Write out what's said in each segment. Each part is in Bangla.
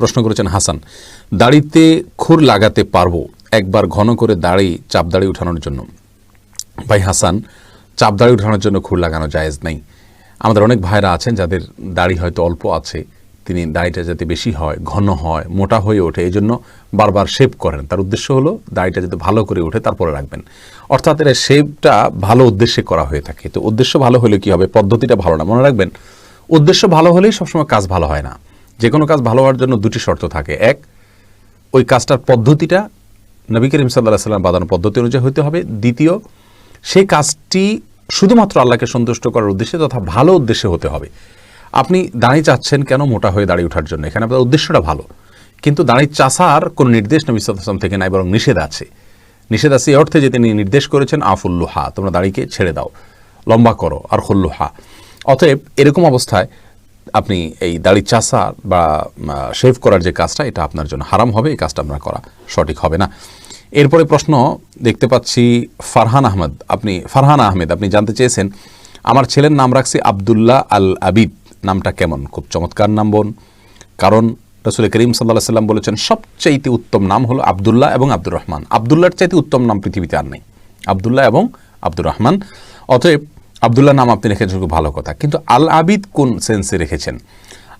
প্রশ্ন করেছেন হাসান, দাড়িতে খুর লাগাতে পারব, একবার ঘন করে দাড়ি চাপ দাড়ি উঠানোর জন্য। ভাই হাসান, চাপ দাড়ি উঠানোর জন্য খুর লাগানো জায়েজ নেই। আমাদের অনেক ভাইরা আছেন যাদের দাড়ি হয়তো অল্প আছে, তিনি দাড়িটা যাতে বেশি হয়, ঘন হয়, মোটা হয়ে ওঠে এই জন্য বারবার শেভ করেন। তার উদ্দেশ্য হলো দাড়িটা যাতে ভালো করে ওঠে, তারপরে রাখবেন। অর্থাৎ এটা শেভটা ভালো উদ্দেশ্যে করা হয়ে থাকে। তো উদ্দেশ্য ভালো হলে কি হবে? পদ্ধতিটা ভালো না। মনে রাখবেন, উদ্দেশ্য ভালো হলেই সবসময় কাজ ভালো হয় না। যে কোনো কাজ ভালো হওয়ার জন্য দুটি শর্ত থাকে। এক, ওই কাজটার পদ্ধতিটা নবী করিম সাল্লাহ সাল্লাম বাদানো পদ্ধতি অনুযায়ী হতে হবে। দ্বিতীয়, সেই কাজটি শুধুমাত্র আল্লাহকে সন্তুষ্ট করার উদ্দেশ্যে তথা ভালো উদ্দেশ্যে হতে হবে। আপনি দাঁড়িয়ে চাচ্ছেন কেন মোটা হয়ে দাঁড়িয়ে ওঠার জন্য? এখানে আপনার উদ্দেশ্যটা ভালো। কিন্তু দাঁড়িয়ে চাষার কোনো নির্দেশ নবী সাল্লাম থেকে নাই, বরং নিষেধ আছে। নিষেধ আছে এই অর্থে যে তিনি নির্দেশ করেছেন আফুল্লুহা তোমরা দাড়িকে ছেড়ে দাও। লম্বা করো, আর হল্লুহা অতএব এরকম অবস্থায় আপনি এই দাড়ি চাষা বা শেভ করার যে কাজটা, এটা আপনার জন্য হারাম হবে, এই কাজটা আপনার করা সঠিক হবে না। এরপরে প্রশ্ন দেখতে পাচ্ছি ফারহান আহমেদ। আপনি, ফারহান আহমেদ, আপনি জানতে চেয়েছেন, আমার ছেলের নাম রাখছি আবদুল্লাহ আল আবিদ নামটা কেমন? খুব চমৎকার নাম, বোন। কারণ রসুল করিম সাল্লাহ সাল্লাম বলেছেন, সবচাইতে উত্তম নাম হলো আবদুল্লাহ এবং আব্দুর রহমান। আবদুল্লাহর চাইতে উত্তম নাম পৃথিবীতে আর নেই। আবদুল্লাহ এবং আব্দুর রহমান। অতএব আবদুল্লাহ নাম আপনি রেখেছেন, খুব ভালো কথা। কিন্তু আল আবিদ কোন সেন্সে রেখেছেন?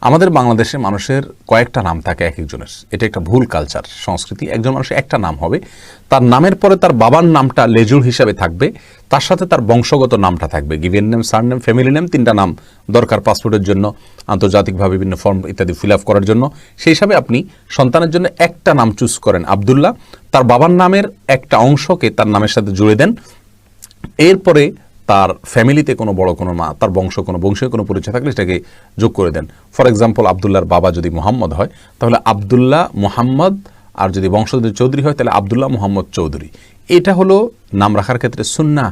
আমাদের বাংলাদেশে মানুষের কয়েকটা নাম থাকে এক একজনের। এটা একটা ভুল কালচার সংস্কৃতি। একজন মানুষের একটা নাম হবে। তার নামের পরে তার বাবার নামটা লেজুর হিসাবে থাকবে। তার সাথে তার বংশগত নামটা থাকবে। Given name surname family name তিনটা নাম দরকার পাসপোর্টের জন্য, আন্তর্জাতিকভাবে বিভিন্ন ফর্ম ইত্যাদি ফিল আপ করার জন্য। সেই হিসাবে আপনি সন্তানের জন্য একটা নাম চুজ করেন আবদুল্লাহ। তার বাবার নামের একটা অংশকে তার নামের সাথে জুড়ে দেন। এরপরে তার ফ্যামিলিতে কোনো বড় কোনো মা, তার বংশ কোনো বংশের কোনো পরিচয় থাকলে সেটাকে যোগ করে দেন। ফর এক্সাম্পল আবদুল্লার বাবা যদি মোহাম্মদ হয়, তাহলে আবদুল্লাহ মোহাম্মদ, আর যদি বংশ যদি চৌধুরী হয়, তাহলে আবদুল্লাহ মোহাম্মদ চৌধুরী। এটা হলো নাম রাখার ক্ষেত্রে সুন্না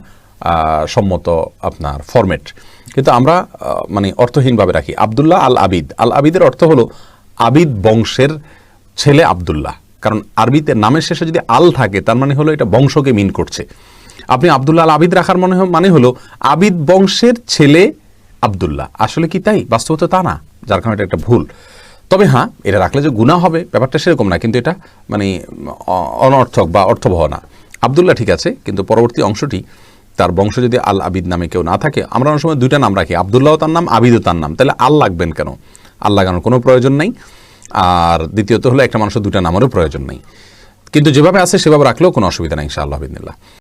সম্মত আপনার ফরম্যাট কিন্তু আমরা মানে অর্থহীনভাবে রাখি। আবদুল্লাহ আল আবিদ আল আবিদের অর্থ হলো আবিদ বংশের ছেলে আবদুল্লাহ। কারণ আরবিতে নামের শেষে যদি আল থাকে, তার মানে হলো এটা বংশকে মিন করছে। আপনি আবদুল্লাহ আবিদ রাখার মনে মানে হলো আবিদ বংশের ছেলে আবদুল্লাহ। আসলে কি তাই? বাস্তবত তা না, যার কারণে এটা একটা ভুল। তবে হ্যাঁ এটা রাখলে যে গুণা হবে, ব্যাপারটা সেরকম না, কিন্তু এটা মানে অনর্থক বা অর্থবহ না। আবদুল্লাহ ঠিক আছে, কিন্তু পরবর্তী অংশটি, তার বংশ যদি আল আবিদ নামে কেউ না থাকে, আমরা অনেক সময় দুইটা নাম রাখি আবদুল্লাহ তার নাম, আবিদও তার নাম। তাহলে আল লাগবেন কেন? আল লাগানোর কোনো প্রয়োজন নেই। আর দ্বিতীয়ত হলো একটা মানুষের দুটা নামেরও প্রয়োজন নেই। কিন্তু যেভাবে আছে সেভাবে রাখলেও কোনো অসুবিধা নেই, ইনশাআল্লাহ, বিদিনিল্লাহ।